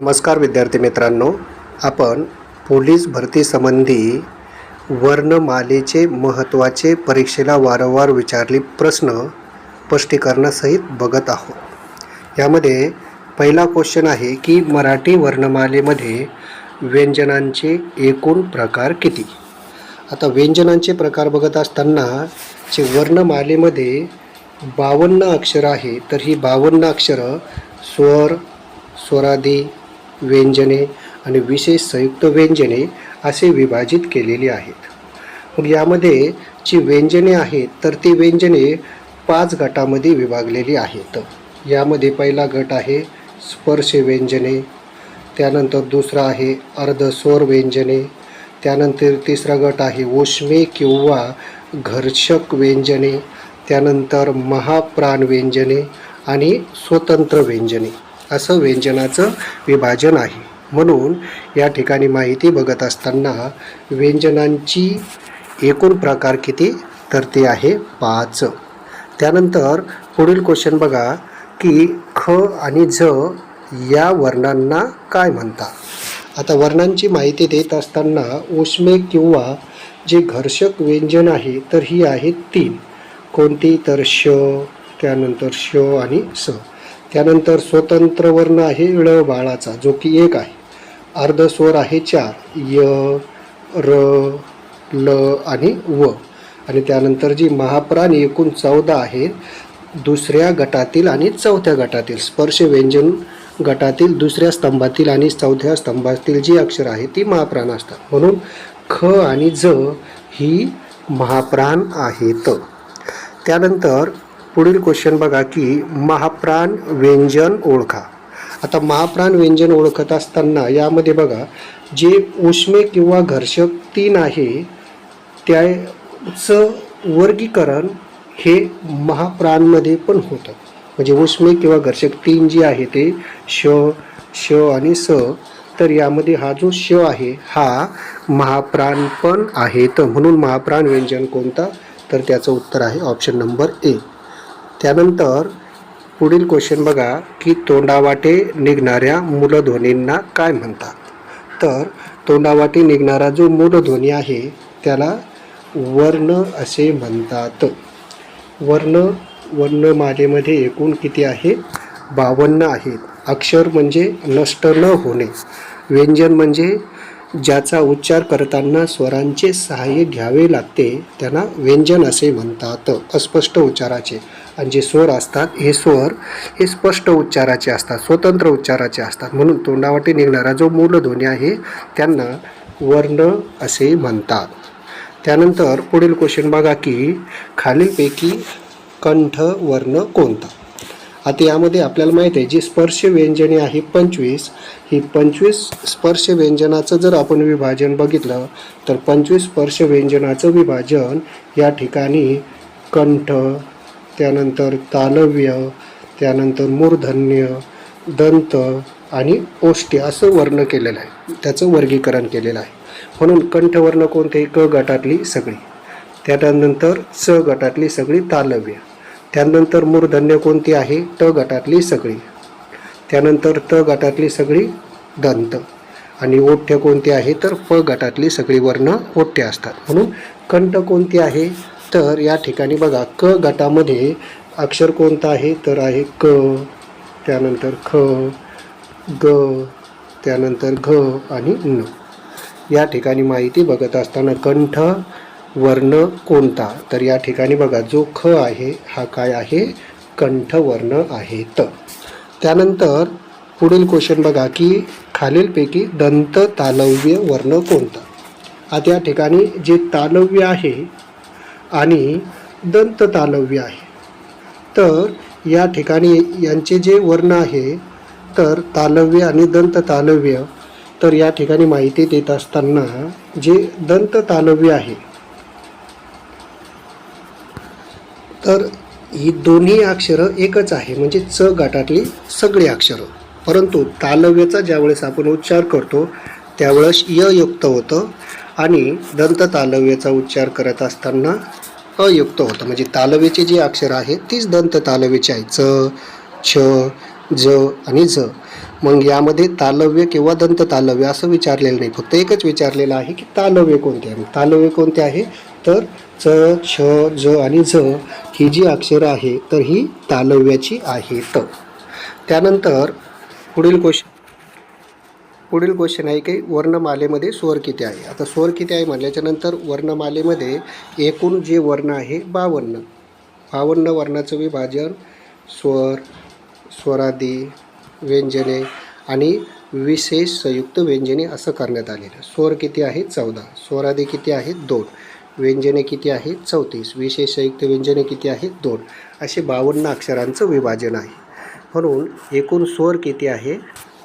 नमस्कार विद्यार्थी मित्रांनो आपण पोलीस भरतीसंबंधी वर्णमालेचे महत्त्वाचे परीक्षेला वारंवार विचारले प्रश्न स्पष्टीकरणासहित बघत आहोत. यामध्ये पहिला क्वेश्चन आहे की मराठी वर्णमालेमध्ये व्यंजनांचे एकूण प्रकार किती? आता व्यंजनांचे प्रकार बघत असताना जे वर्णमालेमध्ये बावन्न अक्षरं आहे तर ही बावन्न अक्षरं स्वर स्वरादी व्यंजने आणि विशेष संयुक्त व्यंजने असे विभाजित केलेली आहेत. मग यामध्ये जी व्यंजने आहेत तर ती व्यंजने पाच गटामध्ये विभागलेली आहेत. यामध्ये पहिला गट आहे स्पर्श व्यंजने त्यानंतर दुसरा आहे अर्धस्वर व्यंजने त्यानंतर तिसरा गट आहे उष्मे किंवा घर्षक व्यंजने त्यानंतर महाप्राण व्यंजने आणि स्वतंत्र व्यंजने. असं व्यंजनाचं विभाजन आहे. म्हणून या ठिकाणी माहिती बघत असताना व्यंजनांची एकूण प्रकार किती? तर ते आहे पाच. त्यानंतर पुढील क्वेश्चन बघा की ख आणि झ या वर्णांना काय म्हणतात? आता वर्णांची माहिती देत असताना उष्मे किंवा जे घर्षक व्यंजन आहे तर ही आहेत तीन. कोणती? तर श त्यानंतर श आणि स. त्यानंतर स्वतंत्र वर्ण आहे ळ बाळाचा जो की एक आहे. अर्धस्वर आहे चार य र ल आणि व. आणि त्यानंतर जी महाप्राण एकूण चौदा आहेत दुसऱ्या गटातील आणि चौथ्या गटातील स्पर्श व्यंजन गटातील दुसऱ्या स्तंभातील आणि चौथ्या स्तंभातील जी अक्षर आहेत ती महाप्राण असतात. म्हणून ख आणि ज ही महाप्राण आहेत. त्यानंतर पुढील क्वेश्चन बघा की महाप्राण व्यंजन ओळखा. आता महाप्राण व्यंजन ओळखत असताना यामध्ये बघा जे उष्मे किंवा घर्षक तीन आहे त्याचं वर्गीकरण हे महाप्राणमध्ये पण होतं. म्हणजे उष्मे किंवा घर्षक तीन जी आहे ते श श आणि स तर यामध्ये हा जो श आहे हा महाप्राण पण आहे तर म्हणून महाप्राण व्यंजन कोणता? तर त्याचं उत्तर आहे ऑप्शन नंबर ए त्यानंतर पुढील क्वेश्चन बघा की तोंडावाटे निघणाऱ्या मूलध्वनींना काय म्हणतात? तर तोंडावाटे निघणारा जो मूलध्वनी आहे त्याला वर्ण असे म्हणतात. वर्ण वर्णमालेमध्ये एकूण किती आहे? बावन्न आहेत. अक्षर म्हणजे नष्ट न होणे. व्यंजन म्हणजे ज्याचा उच्चार करताना स्वरांचे सहाय्य घ्यावे लागते त्यांना व्यंजन असे म्हणतात अस्पष्ट उच्चाराचे. आणि जे स्वर असतात हे स्वर हे स्पष्ट उच्चाराचे असतात स्वतंत्र उच्चाराचे असतात. म्हणून तोंडावाटे निघणारा जो मूलध्वनी आहे त्यांना वर्ण असे म्हणतात. त्यानंतर पुढील क्वेश्चन बघा की खालीलपैकी कंठ वर्ण कोणता? आता यामध्ये आपल्याला माहीत आहे जी स्पर्श व्यंजने आहे पंचवीस ही पंचवीस स्पर्श व्यंजनाचं जर आपण विभाजन बघितलं तर पंचवीस स्पर्श व्यंजनाचं विभाजन या ठिकाणी कंठ त्यानंतर तालव्य त्यानंतर मूर्धन्य दंत आणि ओष्टी असं वर्ण केलेलं आहे. त्याचं वर्गीकरण केलेलं आहे. म्हणून कंठवर्ण कोणते? क गटातली सगळी. त्यानंतर स गटातली सगळी तालव्य. त्यानंतर मूर्धन्य कोणती आहे? ट गटातली सगळी. त्यानंतर त गटातली सगळी दंत. आणि ओठ्य कोणती आहे? तर प गटातली सगळी वर्ण ओठ्य असतात. म्हणून कंठ कोणती आहे? तर या ठिकाणी बघा क गटामध्ये अक्षर कोणतं आहे? तर आहे क त्यानंतर ख ग त्यानंतर घ आणि न. या ठिकाणी माहिती बघत असताना कंठ वर्ण कोणता? तर या ठिकाणी बघा जो ख आहे हा काय आहे? कंठ वर्ण आहेत. त्यानंतर पुढील क्वेश्चन बघा की खालीलपैकी दंत तालव्य वर्ण कोणता? आता या ठिकाणी जे तालव्य आहे आणि दंत तालव्य आहे तर या ठिकाणी यांचे जे वर्ण आहे तर तालव्य आणि दंत तालव्य तर या ठिकाणी माहिती देत असताना जे दंत तालव्य आहे तर ही दोन्ही अक्षरं एकच आहे. म्हणजे च गाटातली सगळी अक्षरं. परंतु तालव्यचा ज्यावेळेस आपण उच्चार करतो त्यावेळेस य युक्त होतं आणि दंत तालव्याचा उच्चार करत असताना अयुक्त होतं. म्हणजे तालव्याचे जे अक्षर आहेत तीच दंत तालव्याची आहे. च छ ज आणि झ मग यामध्ये तालव्य किंवा दंत तालव्य असं विचारलेलं नाही. फक्त एकच विचारलेलं आहे की तालव्य कोणते आहे? तालव्य कोणते आहे? तर च छ ज आणि झ ही जी अक्षरं आहे तर ही तालव्याची आहेत. त्यानंतर पुढील क्वेश्चन पुढील क्वेश्चन आहे की वर्णमालेमध्ये स्वर किती आहे? आता स्वर किती आहे म्हटल्याच्यानंतर वर्णमालेमध्ये एकूण जे वर्ण आहे बावन्न. बावन्न वर्णाचं विभाजन स्वर स्वरादी व्यंजने आणि विशेष संयुक्त व्यंजने असं करण्यात आलेलं आहे. स्वर किती आहे? चौदा. स्वरादी किती आहेत दोन. व्यंजने किती आहेत? चौतीस. विशेष संयुक्त व्यंजने किती आहेत? दोन. असे बावन्न अक्षरांचं विभाजन आहे. म्हणून एकूण स्वर किती आहे?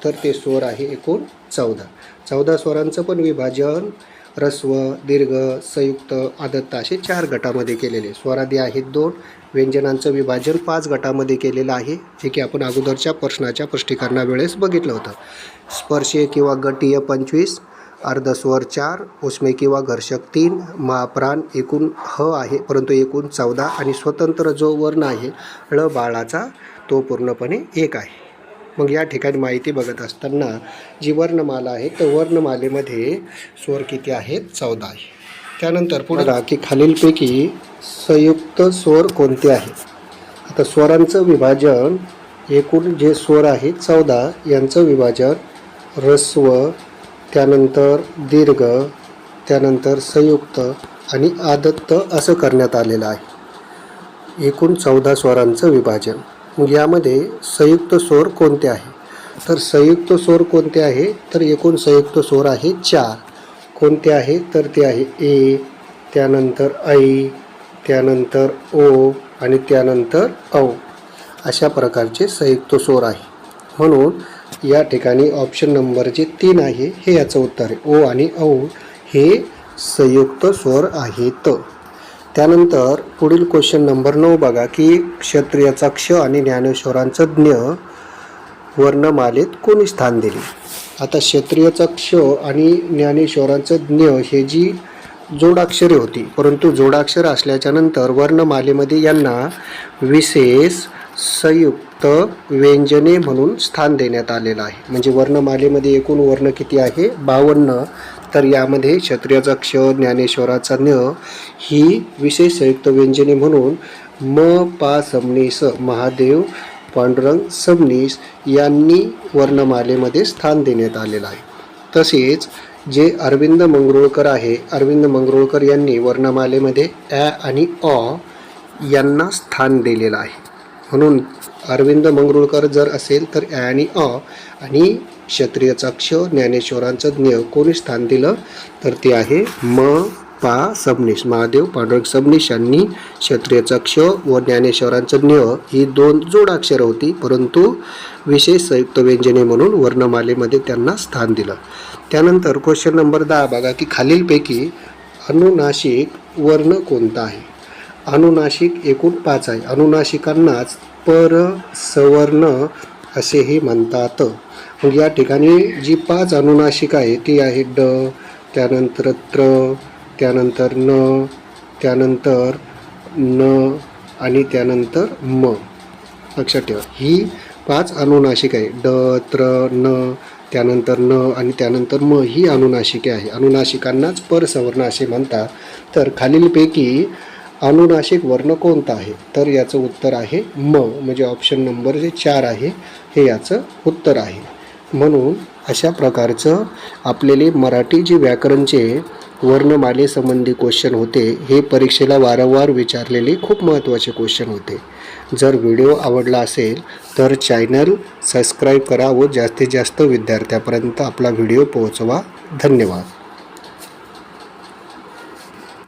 तर ते स्वर आहे एकूण चौदा. चौदा स्वरांचं पण विभाजन रस्व दीर्घ संयुक्त आदत्त असे चार गटामध्ये केलेले. स्वरादी आहेत दोन. व्यंजनांचं विभाजन पाच गटामध्ये केलेलं आहे जे की आपण अगोदरच्या प्रश्नाच्या स्पष्टीकरणावेळेस बघितलं होतं. स्पर्शीय किंवा गटीय पंचवीस अर्धस्वर चार उसमे किंवा घर्षक तीन महाप्राण एकूण ह आहे परंतु एकूण चौदा आणि स्वतंत्र जो वर्ण आहे ळ बाळाचा तो पूर्णपणे एक आहे. मग या ठिकाणी माहिती बघत असताना जी वर्णमाला आहे तर वर्णमालेमध्ये स्वर किती आहेत चौदा आहे. त्यानंतर पुढे की खालीलपैकी संयुक्त स्वर कोणते आहेत आता स्वरांचं विभाजन एकूण जे स्वर आहेत चौदा यांचं विभाजन ह्रस्व त्यानंतर दीर्घ त्यानंतर संयुक्त आणि आदत्त असं करण्यात आलेलं आहे. एकूण चौदा स्वरांचं विभाजन. मग यामध्ये संयुक्त स्वर कोणते आहे? तर संयुक्त स्वर कोणते आहे? तर एकूण संयुक्त स्वर आहे चार. कोणते आहे? तर ते आहे ए त्यानंतर ऐ त्यानंतर ओ आणि त्यानंतर औ. अशा प्रकारचे संयुक्त स्वर आहे. म्हणून या ठिकाणी ऑप्शन नंबर जे तीन आहे. हे याचं उत्तर आहे. ओ आणि औ हे संयुक्त स्वर आहेत. त्यानंतर पुढील क्वेश्चन नंबर नऊ बघा की क्षत्रियाचा क्ष आणि ज्ञानेश्वरांचं ज्ञ वर्णमालेत कोणी स्थान दिले? आता क्षत्रियाचा क्ष आणि ज्ञानेश्वरांचं ज्ञ हे जी जोडाक्षरे होती परंतु जोडाक्षर असल्याच्या नंतर वर्णमालेमध्ये यांना विशेष संयुक्त व्यंजने म्हणून स्थान देण्यात आलेलं आहे. म्हणजे वर्णमालेमध्ये एकूण वर्ण किती आहे? बावन्न. तर यामध्ये क्षत्रियाचा क्ष ज्ञानेश्वराचा ज्ञ ही विशेष संयुक्त व्यंजने म्हणून म पा समनीस महादेव पांडुरंग सबनीस यांनी वर्णमालेमध्ये स्थान देण्यात आलेलं आहे. तसेच जे अरविंद मंगरुळकर आहे अरविंद मंगरुळकर यांनी वर्णमालेमध्ये ॲ आणि ऑ यांना स्थान दिलेलं आहे. म्हणून अरविंद मंगरुळकर जर असेल तर ॲ आणि अ आणि क्षत्रियचा क्ष ज्ञानेश्वरांचं ज्ञ कोणी स्थान दिलं तर ते आहे म पा सबनीस महादेव पांडुरंग सबनीस यांनी क्षत्रियचा क्ष व ज्ञानेश्वरांचं ज्ञ ही दोन जोडाक्षरं होती. परंतु विशेष संयुक्त व्यंजने म्हणून वर्णमालेमध्ये त्यांना स्थान दिलं. त्यानंतर क्वेश्चन नंबर दहा बघा की खालीलपैकी अनुनाशिक वर्ण कोणता आहे? अनुनाशिक एकूण पाच आहे. अनुनाशिकांनाच पर सवर्ण असेही म्हणतात. मग या ठिकाणी जी पाच अनुनाशिक आहे ती आहे ड त्यानंतर त्र त्यानंतर न त्यानंतर न आणि त्यानंतर म. लक्षात ठेवा ही पाच अनुनाशिक आहे. ड त्र न त्यानंतर न आणि त्यानंतर म ही अनुनाशिके आहे. अनुनाशिकांनाच परसवर्ण असे म्हणतात. तर खालीलपैकी अनुनाशिक वर्ण कोणता आहे? तर याचं उत्तर आहे म म्हणजे ऑप्शन नंबर जे चार आहे हे याचं उत्तर आहे. म्हणून अशा प्रकारचं आपलेले मराठी जे व्याकरणचे वर्णमालेसंबंधी क्वेश्चन होते हे परीक्षेला वारंवार विचारलेले खूप महत्त्वाचे क्वेश्चन होते. जर व्हिडिओ आवडला असेल तर चॅनल सबस्क्राईब करा व जास्तीत जास्त विद्यार्थ्यापर्यंत आपला व्हिडिओ पोहोचवा. धन्यवाद.